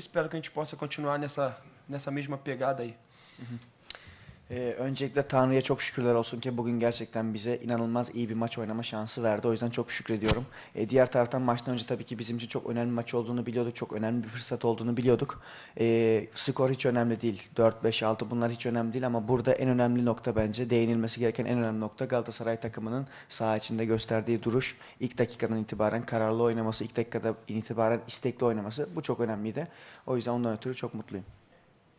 espero que a gente possa continuar nessa, nessa mesma pegada aí. Ee, öncelikle Tanrı'ya çok şükürler olsun ki bugün gerçekten bize inanılmaz iyi bir maç oynama şansı verdi. O yüzden çok şükrediyorum. Ee, diğer taraftan maçtan önce tabii ki bizim için çok önemli maç olduğunu biliyorduk. Çok önemli bir fırsat olduğunu biliyorduk. Ee, skor hiç önemli değil. 4, 5, 6 bunlar hiç önemli değil ama burada en önemli nokta bence değinilmesi gereken en önemli nokta Galatasaray takımının saha içinde gösterdiği duruş. İlk dakikadan itibaren kararlı oynaması, ilk dakikada itibaren istekli oynaması bu çok önemliydi. O yüzden ondan ötürü çok mutluyum.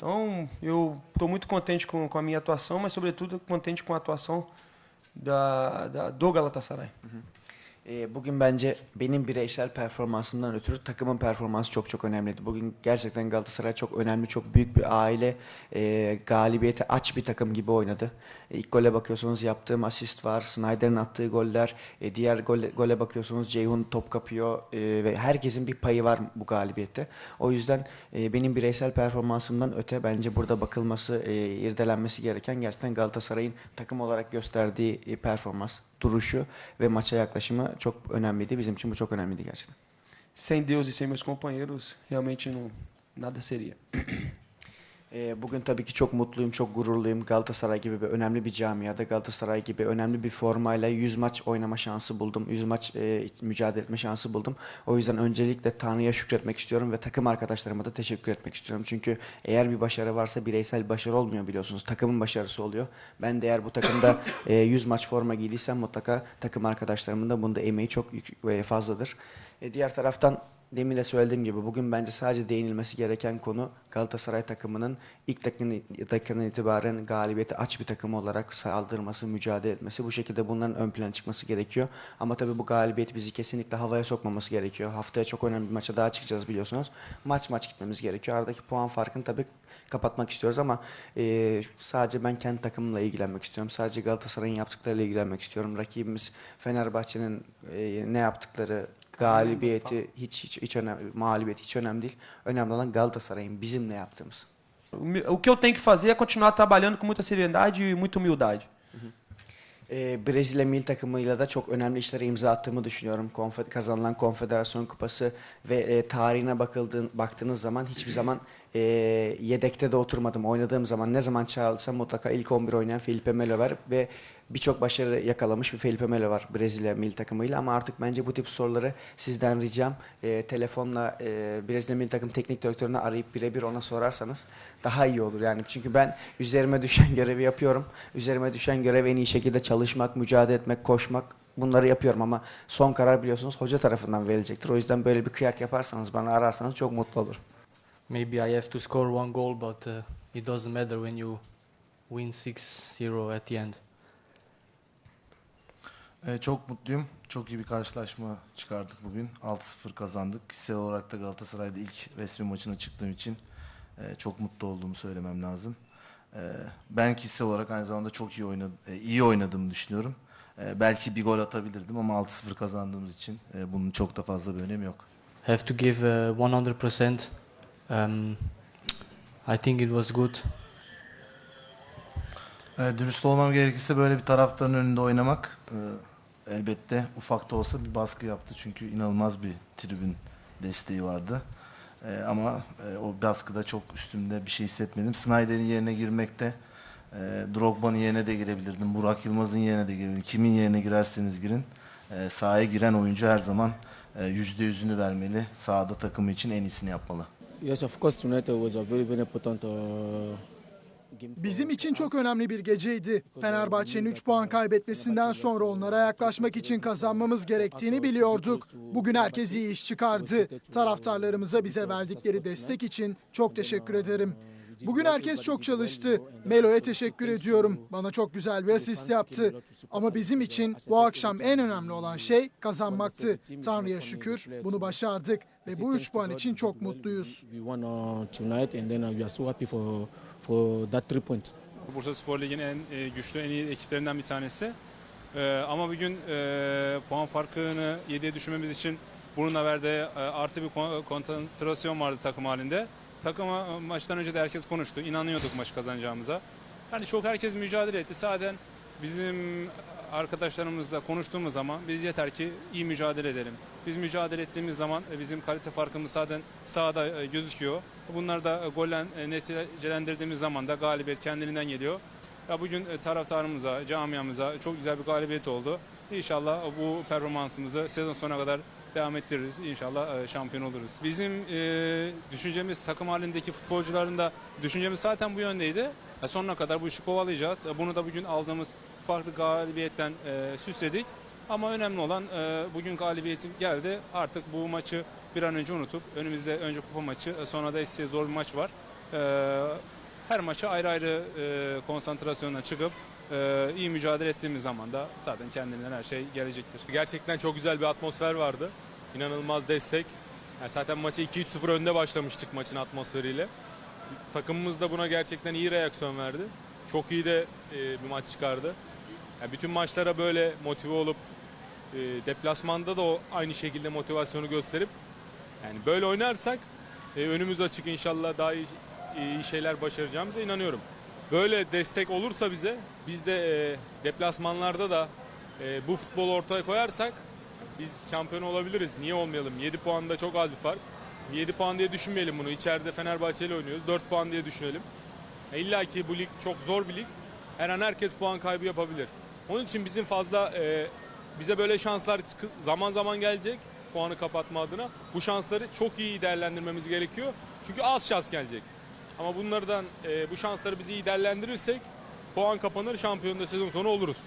Então, eu estou muito contente com, com a minha atuação, mas, sobretudo, contente com a atuação da, da, do Galatasaray. Ee, Bugün bence benim bireysel performansımdan ötürü takımın performansı çok çok önemliydi. Bugün gerçekten Galatasaray çok önemli, çok büyük bir aile, e, galibiyete aç bir takım gibi oynadı. E, ilk gole bakıyorsunuz yaptığım asist var, Snyder'in attığı goller, e, diğer gole, gole bakıyorsunuz Ceyhun top kapıyor e, ve herkesin bir payı var bu galibiyette. O yüzden e, benim bireysel performansımdan öte bence burada bakılması, e, irdelenmesi gereken gerçekten Galatasaray'ın takım olarak gösterdiği e, performans, duruşu ve maça yaklaşımı çok önemliydi. Bizim için bu çok önemliydi gerçekten. Sem Deus e sem meus companheiros, realmente não, nada seria. Ee, Bugün tabii ki çok mutluyum, çok gururluyum. Galatasaray gibi bir önemli bir camiada, Galatasaray gibi önemli bir formayla 100 maç oynama şansı buldum. 100 maç e, mücadele etme şansı buldum. O yüzden öncelikle Tanrı'ya şükretmek istiyorum ve takım arkadaşlarıma da teşekkür etmek istiyorum. Çünkü eğer bir başarı varsa bireysel bir başarı olmuyor biliyorsunuz. Takımın başarısı oluyor. Ben de eğer bu takımda e, 100 maç forma giydiysem mutlaka takım arkadaşlarımın da bunda emeği çok e, fazladır. E, diğer taraftan Demin de söylediğim gibi bugün bence sadece değinilmesi gereken konu Galatasaray takımının ilk dakikanın itibaren galibiyeti aç bir takım olarak saldırması, mücadele etmesi. Bu şekilde bunların ön plana çıkması gerekiyor. Ama tabii bu galibiyet bizi kesinlikle havaya sokmaması gerekiyor. Haftaya çok önemli bir maça daha çıkacağız biliyorsunuz. Maç maç gitmemiz gerekiyor. Aradaki puan farkını tabii kapatmak istiyoruz ama e, sadece ben kendi takımımla ilgilenmek istiyorum. Sadece Galatasaray'ın yaptıklarıyla ilgilenmek istiyorum. Rakibimiz Fenerbahçe'nin e, ne yaptıkları, galibiyeti hiç hiç hiç önemli, mağlubiyet hiç önemli değil. Önemli olan Galatasaray'ın bizim ne yaptığımız. O que eu tenho que fazer é continuar trabalhando com muita seriedade e muita humildade. Ee, Brezilya milli takımıyla da çok önemli işlere imza attığımı düşünüyorum. Konfe- kazanılan Konfederasyon Kupası ve e, tarihine bakıldığın, baktığınız zaman hiçbir zaman e, yedekte de oturmadım. Oynadığım zaman ne zaman çağrılsam mutlaka ilk 11 oynayan Felipe Melo var ve birçok başarı yakalamış bir Felipe Melo var Brezilya milli takımıyla ama artık bence bu tip soruları sizden ricam e, telefonla e, Brezilya milli takım teknik direktörünü arayıp birebir ona sorarsanız daha iyi olur yani. Çünkü ben üzerime düşen görevi yapıyorum. Üzerime düşen görev en iyi şekilde çalışmak, mücadele etmek, koşmak bunları yapıyorum ama son karar biliyorsunuz hoca tarafından verilecektir. O yüzden böyle bir kıyak yaparsanız bana ararsanız çok mutlu olurum. Maybe I have to score one goal, but uh, it doesn't matter when you win 6-0 at the end. Ee, çok mutluyum. Çok iyi bir karşılaşma çıkardık bugün. 6-0 kazandık. Kişisel olarak da Galatasaray'da ilk resmi maçına çıktığım için e, çok mutlu olduğumu söylemem lazım. E, ben kişisel olarak aynı zamanda çok iyi oynadım, iyi oynadığımı düşünüyorum. E, belki bir gol atabilirdim ama 6-0 kazandığımız için e, bunun çok da fazla bir önemi yok. Have to give uh, 100%. Um, I think it was good. E, dürüst olmam gerekirse böyle bir taraftarın önünde oynamak e, elbette ufak da olsa bir baskı yaptı. Çünkü inanılmaz bir tribün desteği vardı. E, ama e, o baskıda çok üstümde bir şey hissetmedim. Snyder'in yerine girmekte e, Drogba'nın yerine de girebilirdim. Burak Yılmaz'ın yerine de girebilirdim. Kimin yerine girerseniz girin. E, sahaya giren oyuncu her zaman e, yüzde yüzünü vermeli. Sahada takımı için en iyisini yapmalı. Yes, of course, tonight was a very, very important uh, Bizim için çok önemli bir geceydi. Fenerbahçe'nin 3 puan kaybetmesinden sonra onlara yaklaşmak için kazanmamız gerektiğini biliyorduk. Bugün herkes iyi iş çıkardı. Taraftarlarımıza bize verdikleri destek için çok teşekkür ederim. Bugün herkes çok çalıştı. Melo'ya teşekkür ediyorum. Bana çok güzel bir asist yaptı. Ama bizim için bu akşam en önemli olan şey kazanmaktı. Tanrı'ya şükür bunu başardık ve bu 3 puan için çok mutluyuz. For that three points. Bursa Spor Ligi'nin en e, güçlü, en iyi ekiplerinden bir tanesi. E, ama bugün e, puan farkını 7'ye düşürmemiz için bununla verdiği e, artı bir kon- konsantrasyon vardı takım halinde. Takım ma- maçtan önce de herkes konuştu. İnanıyorduk maçı kazanacağımıza. Yani çok herkes mücadele etti. Sadece bizim arkadaşlarımızla konuştuğumuz zaman biz yeter ki iyi mücadele edelim. Biz mücadele ettiğimiz zaman e, bizim kalite farkımız zaten sahada e, gözüküyor. Bunları da e, golle e, neticelendirdiğimiz zaman da galibiyet kendiliğinden geliyor. Ya bugün taraftarımıza, camiamıza çok güzel bir galibiyet oldu. İnşallah bu performansımızı sezon sonuna kadar devam ettiririz. İnşallah şampiyon oluruz. Bizim düşüncemiz takım halindeki futbolcuların da düşüncemiz zaten bu yöndeydi. Sonuna kadar bu işi kovalayacağız. Bunu da bugün aldığımız farklı galibiyetten e, süsledik. Ama önemli olan e, bugün galibiyetim geldi. Artık bu maçı bir an önce unutup önümüzde önce kupa maçı e, sonra da ise zor bir maç var. E, her maça ayrı ayrı e, konsantrasyona çıkıp e, iyi mücadele ettiğimiz zaman da zaten kendinden her şey gelecektir. Gerçekten çok güzel bir atmosfer vardı. İnanılmaz destek. Yani zaten maça 2-3-0 önde başlamıştık maçın atmosferiyle. Takımımız da buna gerçekten iyi reaksiyon verdi. Çok iyi de e, bir maç çıkardı. Yani bütün maçlara böyle motive olup e, deplasmanda da o aynı şekilde motivasyonu gösterip yani böyle oynarsak e, önümüz açık inşallah daha iyi, iyi şeyler başaracağımıza inanıyorum. Böyle destek olursa bize biz de e, deplasmanlarda da e, bu futbolu ortaya koyarsak biz şampiyon olabiliriz. Niye olmayalım? 7 puan da çok az bir fark. 7 puan diye düşünmeyelim bunu. İçeride Fenerbahçe ile oynuyoruz. 4 puan diye düşünelim. E, İlla ki bu lig çok zor bir lig. Her an herkes puan kaybı yapabilir. Onun için bizim fazla e, bize böyle şanslar zaman zaman gelecek puanı kapatma adına. Bu şansları çok iyi değerlendirmemiz gerekiyor. Çünkü az şans gelecek. Ama bunlardan e, bu şansları biz iyi değerlendirirsek puan kapanır şampiyonda sezon sonu oluruz.